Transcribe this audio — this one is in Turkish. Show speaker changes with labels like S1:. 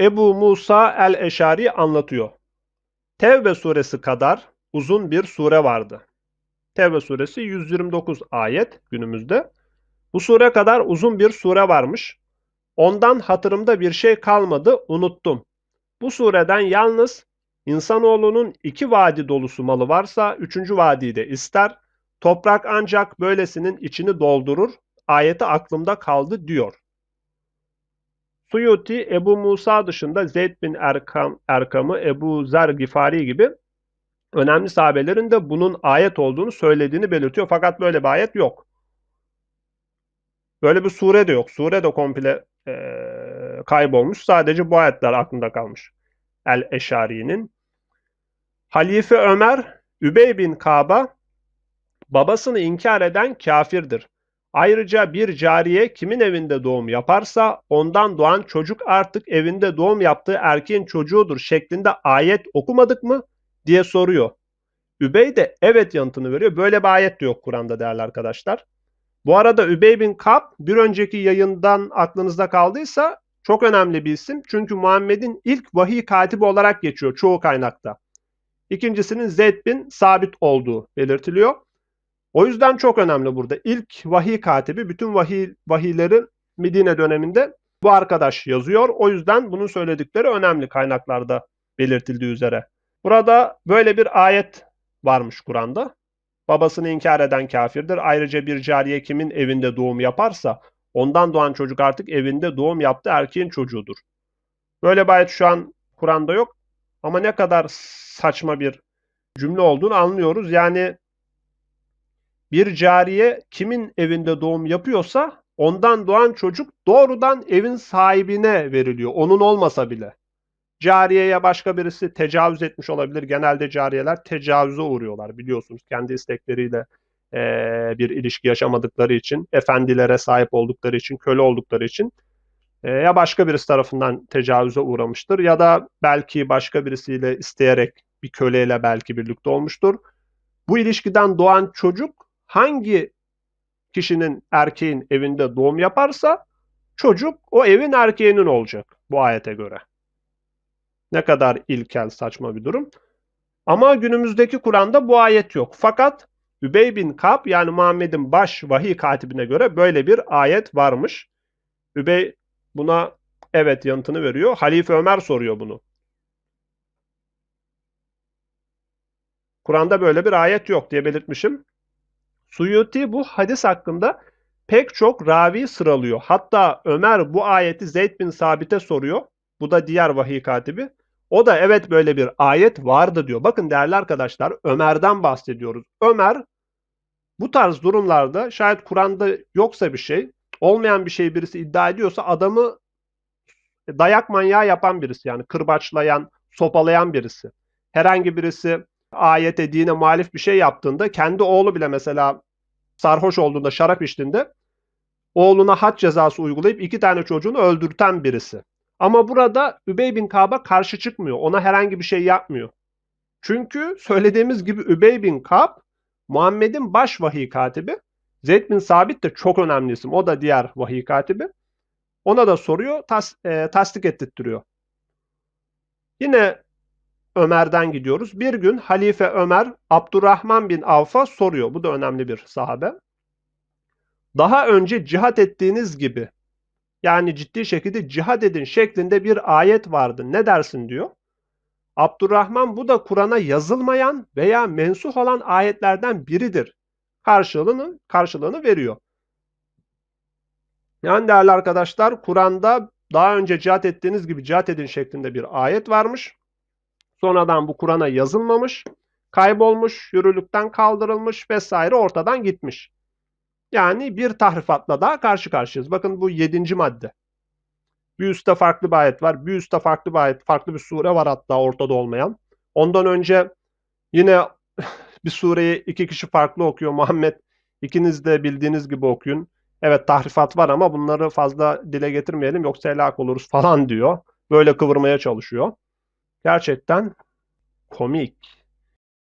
S1: Ebu Musa el-Eşari anlatıyor. Tevbe suresi kadar uzun bir sure vardı. Tevbe suresi 129 ayet günümüzde. Bu sure kadar uzun bir sure varmış. Ondan hatırımda bir şey kalmadı, unuttum. Bu sureden yalnız insanoğlunun iki vadi dolusu malı varsa üçüncü vadiyi de ister. Toprak ancak böylesinin içini doldurur. Ayeti aklımda kaldı diyor. Suyuti, Ebu Musa dışında Zeyd bin Erkam, Erkam'ı, Ebu Zer Gifari gibi önemli sahabelerin de bunun ayet olduğunu söylediğini belirtiyor. Fakat böyle bir ayet yok. Böyle bir sure de yok. Sure de komple e, kaybolmuş. Sadece bu ayetler aklında kalmış. El-Eşari'nin. Halife Ömer, Übey bin Kaba, babasını inkar eden kafirdir. Ayrıca bir cariye kimin evinde doğum yaparsa ondan doğan çocuk artık evinde doğum yaptığı erkeğin çocuğudur şeklinde ayet okumadık mı diye soruyor. Übey de evet yanıtını veriyor. Böyle bir ayet de yok Kur'an'da değerli arkadaşlar. Bu arada Übey bin Kab bir önceki yayından aklınızda kaldıysa çok önemli bir isim. Çünkü Muhammed'in ilk vahiy katibi olarak geçiyor çoğu kaynakta. İkincisinin Zeyd bin Sabit olduğu belirtiliyor. O yüzden çok önemli burada. İlk vahiy katibi bütün vahiy, vahiyleri Medine döneminde bu arkadaş yazıyor. O yüzden bunun söyledikleri önemli kaynaklarda belirtildiği üzere. Burada böyle bir ayet varmış Kur'an'da. Babasını inkar eden kafirdir. Ayrıca bir cariye kimin evinde doğum yaparsa ondan doğan çocuk artık evinde doğum yaptı erkeğin çocuğudur. Böyle bir ayet şu an Kur'an'da yok. Ama ne kadar saçma bir cümle olduğunu anlıyoruz. Yani bir cariye kimin evinde doğum yapıyorsa ondan doğan çocuk doğrudan evin sahibine veriliyor. Onun olmasa bile. Cariyeye başka birisi tecavüz etmiş olabilir. Genelde cariyeler tecavüze uğruyorlar biliyorsunuz. Kendi istekleriyle e, bir ilişki yaşamadıkları için, efendilere sahip oldukları için, köle oldukları için e, ya başka birisi tarafından tecavüze uğramıştır ya da belki başka birisiyle isteyerek bir köleyle belki birlikte olmuştur. Bu ilişkiden doğan çocuk hangi kişinin erkeğin evinde doğum yaparsa çocuk o evin erkeğinin olacak bu ayete göre. Ne kadar ilkel saçma bir durum. Ama günümüzdeki Kur'an'da bu ayet yok. Fakat Übey bin Kab yani Muhammed'in baş vahiy katibine göre böyle bir ayet varmış. Übey buna evet yanıtını veriyor. Halife Ömer soruyor bunu. Kur'an'da böyle bir ayet yok diye belirtmişim. Suyuti bu hadis hakkında pek çok ravi sıralıyor. Hatta Ömer bu ayeti Zeyd bin Sabit'e soruyor. Bu da diğer vahiy katibi. O da evet böyle bir ayet vardı diyor. Bakın değerli arkadaşlar Ömer'den bahsediyoruz. Ömer bu tarz durumlarda şayet Kur'an'da yoksa bir şey, olmayan bir şey birisi iddia ediyorsa adamı dayak manyağı yapan birisi yani kırbaçlayan, sopalayan birisi. Herhangi birisi ayete, dine muhalif bir şey yaptığında kendi oğlu bile mesela sarhoş olduğunda, şarap içtiğinde oğluna had cezası uygulayıp iki tane çocuğunu öldürten birisi. Ama burada Übey bin Kab'a karşı çıkmıyor. Ona herhangi bir şey yapmıyor. Çünkü söylediğimiz gibi Übey bin Kab Muhammed'in baş vahiy katibi. Zeyd bin Sabit de çok önemli isim. O da diğer vahiy katibi. Ona da soruyor, tas, e, tasdik ettirtiyor. Yine Ömer'den gidiyoruz. Bir gün Halife Ömer Abdurrahman bin Avf'a soruyor. Bu da önemli bir sahabe. Daha önce cihat ettiğiniz gibi yani ciddi şekilde cihad edin şeklinde bir ayet vardı. Ne dersin diyor. Abdurrahman bu da Kur'an'a yazılmayan veya mensuh olan ayetlerden biridir. Karşılığını, karşılığını veriyor. Yani değerli arkadaşlar Kur'an'da daha önce cihat ettiğiniz gibi cihat edin şeklinde bir ayet varmış. Sonradan bu Kur'an'a yazılmamış, kaybolmuş, yürürlükten kaldırılmış vesaire ortadan gitmiş. Yani bir tahrifatla daha karşı karşıyayız. Bakın bu yedinci madde. Bir üstte farklı bir ayet var. Bir üstte farklı bir ayet, farklı bir sure var hatta ortada olmayan. Ondan önce yine bir sureyi iki kişi farklı okuyor. Muhammed ikiniz de bildiğiniz gibi okuyun. Evet tahrifat var ama bunları fazla dile getirmeyelim yoksa helak oluruz falan diyor. Böyle kıvırmaya çalışıyor. Gerçekten komik.